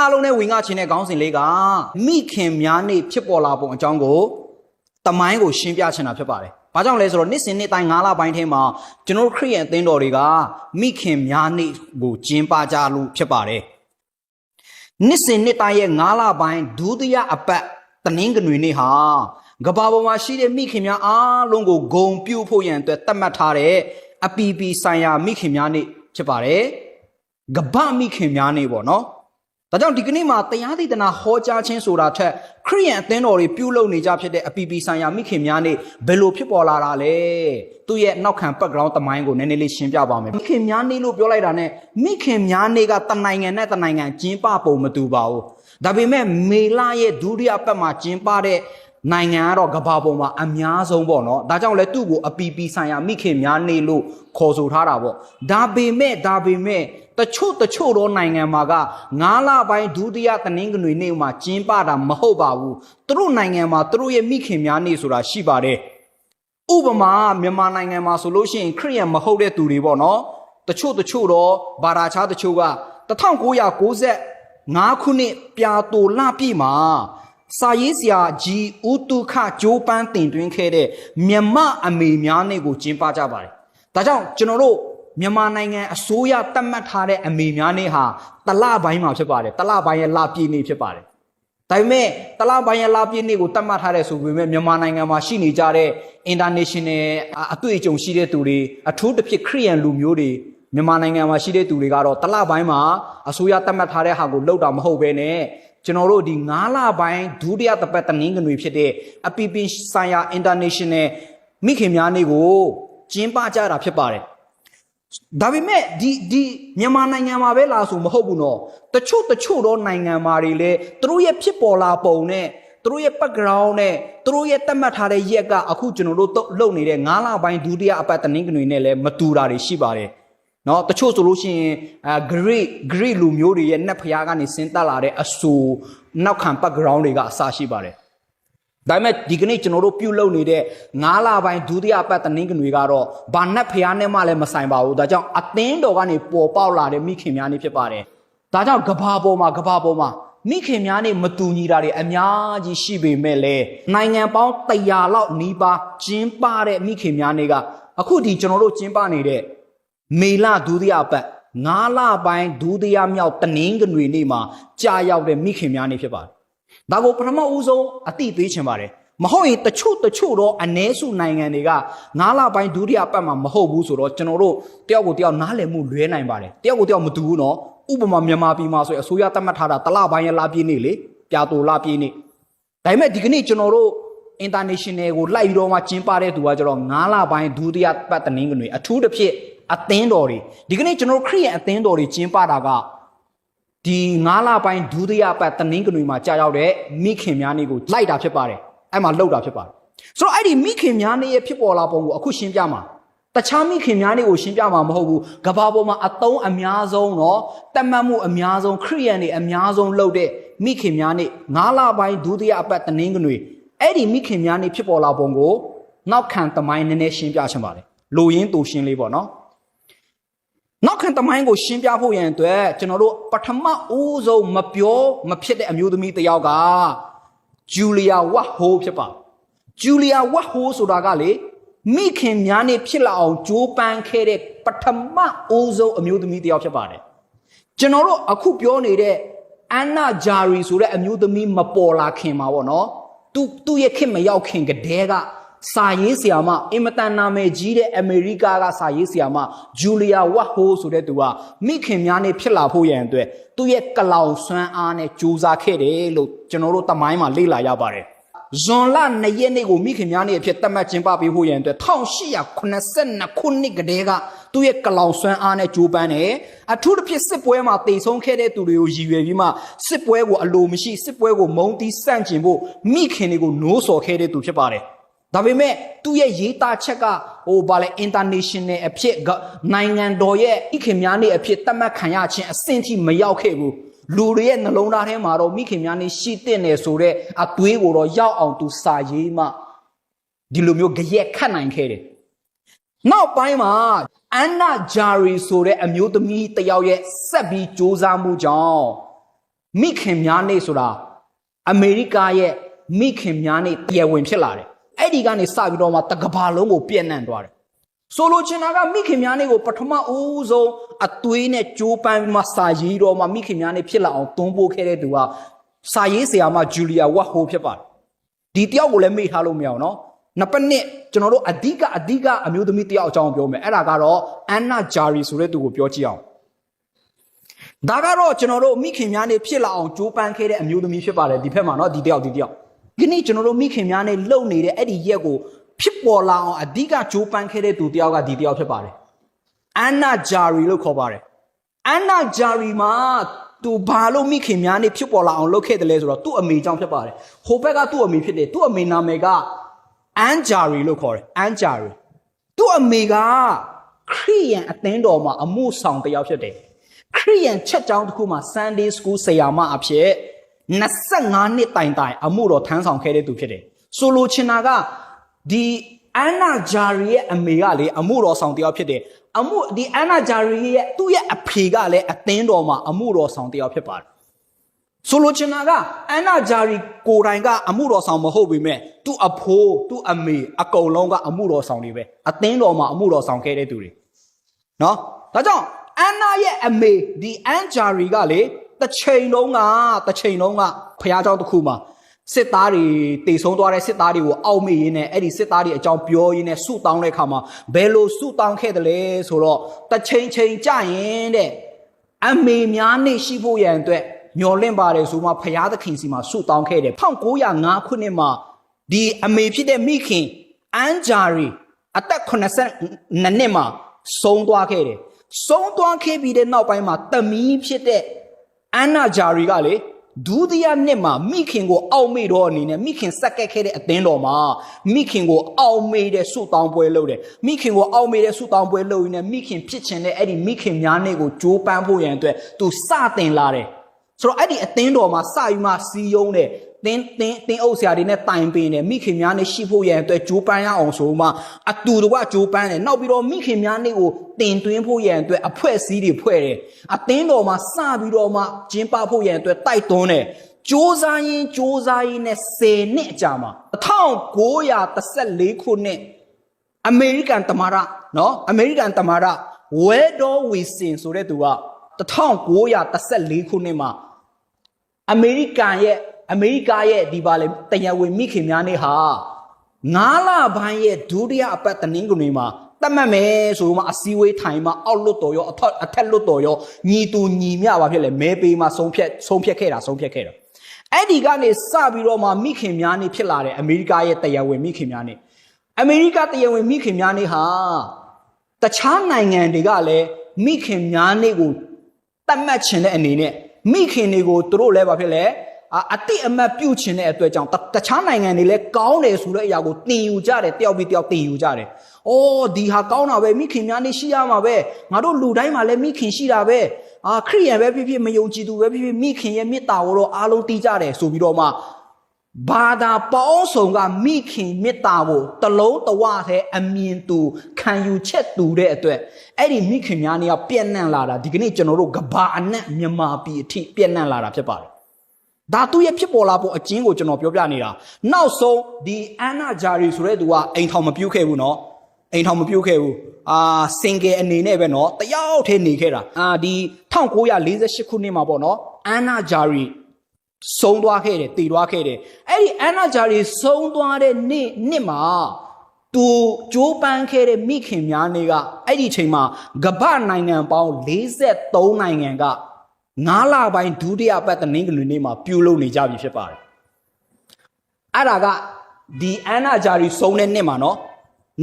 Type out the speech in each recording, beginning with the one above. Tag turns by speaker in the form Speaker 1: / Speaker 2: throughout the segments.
Speaker 1: အားလုံးနဲ့ဝင်ငါချင်းတဲ့ခေါင်းစဉ်လေးကမိခင်များနေ့ဖြစ်ပေါ်လာပုံအကြောင်းကိုတမိုင်းကိုရှင်းပြချင်တာဖြစ်ပါတယ်။ဘာကြောင့်လဲဆိုတော့နှစ်စဉ်နှစ်တိုင်း9လပိုင်းထဲမှာကျွန်တော်တို့ခရိယန်အသင်းတော်တွေကမိခင်များနေ့ကိုကျင်းပကြလို့ဖြစ်ပါတယ်။နှစ်စဉ်နှစ်တိုင်းရဲ့9လပိုင်းဒုတိယအပတ်တနင်္ဂနွေနေ့ဟာကဘာပေါ်မှာရှိတဲ့မိခင်များအားလုံးကိုဂုံပြုတ်ဖို့ရန်အတွက်တတ်မှတ်ထားတဲ့အပီပီဆိုင်ရာမိခင်များနေ့ဖြစ်ပါတယ်။ကဗမိခင်များနေ့ပေါ့နော်။ ဒါကြောင့်ဒီကနေ့မှာတရားဒေသနာဟောကြားခြင်းဆိုတာထက်ခရိယန်အသင်းတော်တွေပြုလုပ်နေကြဖြစ်တဲ့အပီပီဆိုင်ရာမိခင်များနေ့ဘယ်လိုဖြစ်ပေါ်လာတာလဲ။သူ့ရဲ့နောက်ခံ background တမိုင်းကိုနည်းနည်းလေးရှင်းပြပါမယ်။မိခင်များနေ့လို့ပြောလိုက်တာနဲ့မိခင်များနေ့ကတနိုင်ငံနဲ့တနိုင်ငံကျင်းပပုံမတူပါဘူး။ဒါပေမဲ့မေလရဲ့ဒုတိယပတ်မှာကျင်းပတဲ့နိုင်ငံကတော့ကဘာပေါ်မှာအများဆုံးပေါ့နော်ဒါကြောင့်လဲသူ့ကိုအပီပီဆိုင်ရာမိခင်များနေလို့ခေါ်ဆိုထားတာပေါ့ဒါပေမဲ့ဒါပေမဲ့ တချို့တချို့သောနိုင်ငံမှာက9လပိုင်းဒုတိယတနင်္ဂနွေနေ့မှာကျင်းပတာမဟုတ်ပါဘူးသူတို့နိုင်ငံမှာသူတို့ရဲ့မိခင်များနေဆိုတာရှိပါတယ်ဥပမာမြန်မာနိုင်ငံမှာဆိုလို့ရှိရင်ခရစ်ယာန်မဟုတ်တဲ့သူတွေပေါ့နော်တချို့တချို့တော့ဘာသာခြားတချို့က1995ခုနှစ်ပြာတိုလပြည့်မှာစာရေးဆရာကြီးဦးတုခဂျိုးပန်းတင်သွင်းခဲ့တဲ့မြမအမေများနေ့ကိုကျင်းပကြပါတယ်။ဒါကြောင့်ကျွန်တော်တို့ မြန်မာနိုင်ငံအစိုးရတတ်မှတ်ထားတဲ့အမေများနေ့ဟာတလပိုင်းမှာဖြစ်ပါတယ်။တလပိုင်းရဲ့လပြည့်နေ့ဖြစ်ပါတယ်။ဒါပေမဲ့တလပိုင်းရဲ့လပြည့်နေ့ကိုတတ်မှတ်ထားတဲ့ဆိုပေမဲ့မြန်မာနိုင်ငံမှာရှိနေကြတဲ့ international အတွေ့အကြုံရှိတဲ့သူတွေအထူးသဖြင့်ခရိယန်လူမျိုးတွေမြန်မာနိုင်ငံမှာရှိတဲ့သူတွေကတော့တလပိုင်းမှာအစိုးရတတ်မှတ်ထားတဲ့ဟာကိုလုပ်တာမဟုတ်ဘဲနဲ့ကျွန်တော်တို့ဒီ9လပိုင်းဒုတိယတစ်ပတ်တနင်္ဂနွေဖြစ်တဲ့အပီပင်ဆိုင်ရာ international မိခင်များနေ့ကိုကျင်းပကြတာဖြစ်ပါတယ် ဒါပေမဲ့ဒီဒီမြန်မာနိုင်ငံမှာပဲလားဆိုမဟုတ်ဘူးနော်တချို့တချို့သောနိုင်ငံမှာတွေလေသူတို့ရဲ့ဖြစ်ပေါ်လာပုံနဲ့သူတို့ရဲ့ background နဲ့သူတို့ရဲ့တတ်မှတ်ထားတဲ့ရက်ကအခုကျွန်တော်တို့လုပ်နေတဲ့9လပိုင်းဒုတိယအပတ်တနင်္ဂနွေနဲ့လည်းမတူတာတွေရှိပါတယ်နော်တချို့ဆိုလို့ရှိရင်အဲ great great လူမျိုးတွေရဲ့နတ်ဖျားကနေဆင်းသက်လာတဲ့အဆူနောက်ခံ background တွေကအစရှိပါတယ် ဒါပေမဲ့ဒီကနေ့ကျွန်တော်တို့ပြုလုပ်နေတဲ့9လပိုင်းဒုတိယပတ်တနင်္ဂနွေကတော့ဘာနတ်ဖျားနဲ့မှလည်းမဆိုင်ပါဘူးဒါကြောင့်အသင်းတော်ကနေပေါ်ပေါက်လာတဲ့မိခင်များနေဖြစ်ပါတယ်ဒါကြောင့်ကဘာပေါ်မှာကဘာပေါ်မှာမိခင်များနေမတူညီတာတွေအများကြီးရှိပေမဲ့လည်းနိုင်ငံပေါင်း100လောက်နီးပါးကျင်းပတဲ့မိခင်များနေကအခုဒီကျွန်တော်တို့ကျင်းပနေတဲ့မေလဒုတိယပတ်9လပိုင်းဒုတိယမြောက်တနင်္ဂနွေနေ့မှာကြာရောက်တဲ့မိခင်များနေ့ဖြစ်ပါတယ်။ ဒါကိုပထမဦးဆုံးအတိပေးချင်ပါတယ်။မဟုတ်ရင်တချို့တချို့တော့အ ਨੇ စုနိုင်ငံတွေက9လပိုင်းဒုတိယပတ်မှာမဟုတ်ဘူးဆိုတော့ကျွန်တော်တို့တယောက်ကိုတယောက်နားလည်မှုလွဲနိုင်ပါတယ်။တယောက်ကိုတယောက်မတူဘူးနော်။ဥပမာမြန်မာပြည်မှာဆိုရင်အစိုးရသတ်မှတ်ထားတာတလပိုင်းရဲ့လပြည့်နေ့လေပြာတူလပြည့်နေ့။ဒါပေမဲ့ဒီကနေ့ကျွန်တော်တို့ international ကိုလိုက်ပြီးတော့မှကျင်းပတဲ့သူကကျတော့9လပိုင်းဒုတိယပတ်တနင်္ဂနွေအထူးသဖြင့်အသင်းတော်တွေဒီကနေ့ကျွန်တော်ခရစ်ယာန်အသင်းတော်တွေကျင်းပတာက ဒီ9လပိုင်းဒုတိယပတ်တနင်္ဂနွေမှာကြာရောက်တဲ့မိခင်များနေ့ကိုလိုက်တာဖြစ်ပါတယ်အဲ့မှာလှုပ်တာဖြစ်ပါတယ်ဆိုတော့အဲ့ဒီမိခင်များနေ့ရဲ့ဖြစ်ပေါ်လာပုံကိုအခုရှင်းပြမှာတခြားမိခင်များတွေကိုရှင်းပြမှာမဟုတ်ဘူးကဘာပေါ်မှာအတုံးအများဆုံးတော့တတ်မှတ်မှုအများဆုံးခရိယန်တွေအများဆုံးလှုပ်တဲ့မိခင်များနေ့9လပိုင်းဒုတိယအပတ်တနင်္ဂနွေအဲ့ဒီမိခင်များနေ့ဖြစ်ပေါ်လာပုံကိုနောက်ခံသမိုင်းနည်းနည်းရှင်းပြချင်ပါတယ်လူရင်းတူရှင်းလေးပေါ့နော် နောက်ခံတမိုင်းကိုရှင်းပြဖို့ရန်အတွက်ကျွန်တော်တို့ပထမဦးဆုံးမပြောမဖြစ်တဲ့အမျိုးသမီးတစ်ယောက်ကဂျူလီယာဝတ်ဟိုးဖြစ်ပါဂျူလီယာဝတ်ဟိုးဆိုတာကလေမိခင်များနဲ့ဖြစ်လာအောင်ကြိုးပမ်းခဲ့တဲ့ပထမဦးဆုံးအမျိုးသမီးတစ်ယောက်ဖြစ်ပါတယ်ကျွန်တော်တို့အခုပြောနေတဲ့အန်နာဂျာရီဆိုတဲ့အမျိုးသမီးမပေါ်လာခင်မှာပေါ့နော်သူသူ့ရဲ့ခင်မရောက်ခင်ကတည်းက စာရေးဆရာမအင်မတန်နာမည်ကြီးတဲ့အမေရိကကစာရေးဆရာမဂျူလီယာဝတ်ဟိုးဆိုတဲ့သူကမိခင်များနဲ့ဖြစ်လာဖို့ရန်အတွက်သူ့ရဲ့ကလောင်ဆွမ်းအားနဲ့ကြိုးစားခဲ့တယ်လို့ကျွန်တော်တို့တမိုင်းမှာလေ့လာရပါတယ်။ဇွန်လ2ရက်နေ့ကိုမိခင်များနေ့အဖြစ်သတ်မှတ်ကျင်းပပေးဖို့ရန်အတွက်1882ခုနှစ်ကတည်းကသူ့ရဲ့ကလောင်ဆွမ်းအားနဲ့ကြိုးပမ်းတယ်။အထူးသဖြင့်စစ်ပွဲမှာတိတ်ဆုံးခဲ့တဲ့သူတွေကိုရည်ရွယ်ပြီးမှစစ်ပွဲကိုအလိုမရှိစစ်ပွဲကိုမုံတီးဆန့်ကျင်ဖို့မိခင်တွေကိုနိုးဆော်ခဲ့တဲ့သူဖြစ်ပါတယ်။ ဒါပေမဲ့သူ့ရဲ့ရေးသားချက်ကဟိုဗာလဲ international အဖြစ်နိုင်ငံတော်ရဲ့ဤခင်များနေအဖြစ်သတ်မှတ်ခံရခြင်းအဆင့်ထိမရောက်ခဲ့ဘူးလူတွေရဲ့နှလုံးသားထဲမှာတော့မိခင်များနေရှိတဲ့နယ်ဆိုတဲ့အသွေးကိုတော့ရောက်အောင်သူစာရေးမှဒီလိုမျိုးကြရက်ခတ်နိုင်ခဲ့တယ်နောက်ပိုင်းမှာအန်နာဂျာရီဆိုတဲ့အမျိုးသမီးတယောက်ရဲ့ဆက်ပြီးစ조사မှုကြောင့်မိခင်များနေ့ဆိုတာအမေရိကရဲ့မိခင်များနေ့တရားဝင်ဖြစ်လာတယ်အဲ့ ဒီကနေစပြီးတော့မှတကဘာလုံးကိုပြည့်နှံ့သွားတယ်ဆိုလိုချင်တာကမိခင်များနေကိုပထမဦးဆုံးအသွေးနဲ့ကြိုးပမ်းမှစာရေးတော့မှမိခင်များနေဖြစ်လာအောင်သွန်ပိုးခဲ့တဲ့သူကစာရေးဆရာမဂျူလီယာဝတ်ဟိုဖြစ်ပါတယ်ဒီတယောက်ကိုလည်းမေ့ထားလို့မရအောင်နော်နှစ်ပတ်နှစ်ကျွန်တော်တို့အဓိကအဓိကအမျိုးသမီးတယောက်အကြောင်းပြောမယ်အဲ့ဒါကတော့အန်နာဂျာရီဆိုတဲ့သူကိုပြောကြည့်အောင်ဒါကတော့ကျွန်တော်တို့မိခင်များနေဖြစ်လာအောင်ကြိုးပမ်းခဲ့တဲ့အမျိုးသမီးဖြစ်ပါတယ်ဒီဖက်မှာနော်ဒီတယောက်ဒီတယောက် ဒီနေ့ကျွန်တော်တို့မိခင်များနေလုံနေတဲ့အဲ့ဒီရက်ကိုဖြစ်ပေါ်လာအောင်အဓိကကြိုးပမ်းခဲ့တဲ့သူတယောက်ကဒီတယောက်ဖြစ်ပါတယ်အန်နာဂျာရီလို့ခေါ်ပါတယ်အန်နာဂျာရီမှာသူဘာလို့မိခင်များနေဖြစ်ပေါ်လာအောင်လုပ်ခဲ့တယ်လဲဆိုတော့သူ့အမေကြောင့်ဖြစ်ပါတယ်ဟိုဘက်ကသူ့အမေဖြစ်တယ်သူ့အမေနာမည်ကအန်ဂျာရီလို့ခေါ်တယ်အန်ဂျာရီသူ့အမေကခရိယန်အသင်းတော်မှာအမှုဆောင်တစ်ယောက်ဖြစ်တယ်ခရိယန်ချက်ကြောင်းတစ်ခုမှာ Sunday School ဆရာမအဖြစ် 25နှစ်တိုင်တိုင်အမှုတော်ထမ်းဆောင်ခဲ့တဲ့သူဖြစ်တယ်။ဆိုလိုချင်တာကဒီအန်နာဂျာရီရဲ့အမေကလေအမှုတော်ဆောင်တစ်ယောက်ဖြစ်တယ်။အမှုဒီအန်နာဂျာရီရဲ့သူ့ရဲ့အဖေကလည်းအသင်းတော်မှာအမှုတော်ဆောင်တစ်ယောက်ဖြစ်ပါတယ်။ဆိုလိုချင်တာကအန်နာဂျာရီကိုယ်တိုင်ကအမှုတော်ဆောင်မဟုတ်ပေမဲ့သူ့အဖိုးသူ့အမေအကုန်လုံးကအမှုတော်ဆောင်တွေပဲအသင်းတော်မှာအမှုတော်ဆောင်ခဲ့တဲ့သူတွေနော်ဒါကြောင့်အန်နာရဲ့အမေဒီအန်ဂျာရီကလေ တစ်ချိန်လုံးကတစ်ချိန်လုံးကဖះเจ้าတစ်ခုမှာစစ်သားတွေတေဆုံးသွားတဲ့စစ်သားတွေကိုအောက်မေ့ရင်းနဲ့အဲ့ဒီစစ်သားတွေအကြောင်းပြောရင်းနဲ့ဆုတောင်းတဲ့အခါမှာဘယ်လိုဆုတောင်းခဲ့တယ်လဲဆိုတော့တစ်ချိန်ချိန်ကြရင်တဲ့အမေများနေရှိဖို့ရန်အတွက်မျော်လင့်ပါတယ်ဆိုမှဖះသခင်စီမှာဆုတောင်းခဲ့တယ်1905ခုနှစ်မှာဒီအမေဖြစ်တဲ့မိခင်အန်ဂျာရီအသက်82နှစ်မှာ ဆုံးသွားခဲ့တယ်ဆုံးသွားခဲ့ပြီးတဲ့နောက်ပိုင်းမှာတမီးဖြစ်တဲ့ အန်နာဂျာရီကလေဒုတိယနှစ်မှာမိခင်ကိုအောက်မေ့တော့အနေနဲ့မိခင်စက်ကက်ခဲ့တဲ့အသင်းတော်မှာမိခင်ကိုအောက်မေ့တဲ့ဆုတောင်းပွဲလုပ်တယ်မိခင်ကိုအောက်မေ့တဲ့ဆုတောင်းပွဲလုပ်ရင်းနဲ့မိခင်ဖြစ်ချင်တဲ့အဲ့ဒီမိခင်များနဲ့ကိုကြိုးပမ်းဖို့ရန်အတွက်သူစတင်လာတယ်ဆိုတော့အဲ့ဒီအသင်းတော်မှာစယူမှစီယုံတယ် တင်းတင်းတင်းအုပ်ဆရာတွေနဲ့တိုင်ပင်တယ်မိခင်များနဲ့ရှိဖို့ရန်အတွက်ကြိုးပမ်းရအောင်ဆိုမှအတူတကွကြိုးပမ်းတယ်နောက်ပြီးတော့မိခင်များနဲ့ကိုတင်သွင်းဖို့ရန်အတွက်အဖွဲ့အစည်းတွေဖွဲ့တယ်အသင်းတော်မှာစပြီးတော့မှကျင်းပဖို့ရန်အတွက်တိုက်တွန်းတယ်စ조사ရင်စ조사ရင်နဲ့10နှစ်အကြာမှာ1914ခုနှစ်အမေရိကန်တမရနော်အမေရိကန်တမရဝဲဒေါ်ဝီစင်ဆိုတဲ့သူက1914ခုနှစ်မှာ အမေရိကန်ရဲ့ အမေရိကရဲ့ဒီပါလေတရားဝင်မိခင်များနေဟာငါးလပိုင်းရဲ့ဒုတိယအပတ်တနင်္ဂနွေမှာတတ်မှတ်မယ်ဆိုမှအစည်းအဝေးထိုင်မှာအောက်လွတ်တော်ရောအထက်အထက်လွတ်တော်ရောညီတူညီမျှပါဖြစ်လေမဲပေးမှာဆုံးဖြတ်ဆုံးဖြတ်ခဲ့တာဆုံးဖြတ်ခဲ့တာအဲ့ဒီကနေစပြီးတော့မှမိခင်များနေဖြစ်လာတယ်အမေရိကရဲ့တရားဝင်မိခင်များနေအမေရိကတရားဝင်မိခင်များနေဟာတခြားနိုင်ငံတွေကလည်းမိခင်များနေကိုတတ်မှတ်ခြင်းတဲ့အနေနဲ့မိခင်တွေကိုသူတို့လည်းဘာဖြစ်လဲ အာအတိအမတ်ပြုတ်ခြင်းတဲ့အတွက်ကြောင့်တတခြားနိုင်ငံတွေလည်းကောင်းတယ်ဆိုတဲ့အရာကိုတင်ယူကြတယ်တယောက်ပြီးတယောက်တင်ယူကြတယ်။အော်ဒီဟာကောင်းတာပဲမိခင်များနေရှိရမှာပဲငါတို့လူတိုင်းမှာလည်းမိခင်ရှိတာပဲအာခရိယန်ပဲဖြစ်ဖြစ်မယုံကြည်သူပဲဖြစ်ဖြစ်မိခင်ရဲ့မေတ္တာကိုတော့အားလုံးတီးကြတယ်ဆိုပြီးတော့မှဘာသာပေါင်းစုံကမိခင်မေတ္တာကိုတလုံးတဝထဲအမြင်တူခံယူချက်တူတဲ့အတွက်အဲ့ဒီမိခင်များနေကပြန့်နှံ့လာတာဒီကနေ့ကျွန်တော်တို့ကဘာအနက်မြန်မာပြည်အထိပြန့်နှံ့လာတာဖြစ်ပါတယ် ဒါသူ့ရဲ့ဖြစ်ပေါ်လာပုံအကျဉ်းကိုကျွန်တော်ပြောပြနေတာနောက်ဆုံးဒီအန်နာဂျာရီဆိုတဲ့သူကအိမ်ထောင်မပြုတ်ခဲ့ဘူးနော်အိမ်ထောင်မပြုတ်ခဲ့ဘူးအာ single အနေနဲ့ပဲနော်တယောက်တည်းနေခဲ့တာအာဒီ1948ခုနှစ်မှာပေါ့နော်အန်နာဂျာရီဆုံးသွားခဲ့တယ်တည်သွားခဲ့တယ်အဲ့ဒီအန်နာဂျာရီဆုံးသွားတဲ့နေ့နှစ်မှာသူကြိုးပမ်းခဲ့တဲ့မိခင်များနေကအဲ့ဒီချိန်မှာကမ္ဘာနိုင်ငံပေါင်း43နိုင်ငံက 9လပိုင်းဒုတိယပတ်တနင်္ဂနွေနေ့မှာပြုလုပ်နေကြပြီဖြစ်ပါတယ်အဲ့ဒါကဒီအန်နာဂျာရီဆုံးတဲ့နှစ်မှာနော်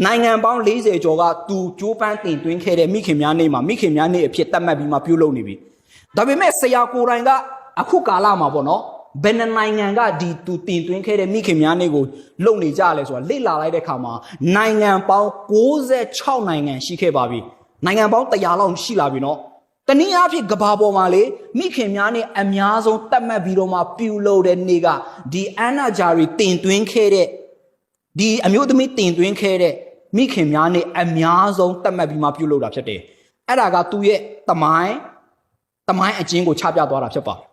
Speaker 1: နိုင်ငံပေါင်း40ကျော်ကသူကြိုးပမ်းတင်သွင်းခဲ့တဲ့မိခင်များနေ့မှာမိခင်များနေ့အဖြစ်သတ်မှတ်ပြီးမှပြုလုပ်နေပြီဒါပေမဲ့ဆရာကိုယ်တိုင်ကအခုကာလမှာပေါ့နော်ဘယ်နှနိုင်ငံကဒီသူတင်သွင်းခဲ့တဲ့မိခင်များနေ့ကိုလုပ်နေကြလဲဆိုတာလေ့လာလိုက်တဲ့အခါမှာနိုင်ငံပေါင်း66နိုင်ငံရှိခဲ့ပါပြီနိုင်ငံပေါင်း100လောက်ရှိလာပြီနော် တနည်းအားဖြင့်ကဘာပေါ်မှာလေမိခင်များနဲ့အများဆုံးတတ်မှတ်ပြီးတော့မှပြုလုပ်တဲ့နေ့ကဒီအန်နာဂျာရီတင်သွင်းခဲ့တဲ့ဒီအမျိုးသမီးတင်သွင်းခဲ့တဲ့မိခင်များနဲ့အများဆုံးတတ်မှတ်ပြီးမှပြုလုပ်တာဖြစ်တယ်အဲ့ဒါကသူ့ရဲ့တမိုင်းတမိုင်းအကျဉ်းကိုချပြသွားတာဖြစ်ပါတယ်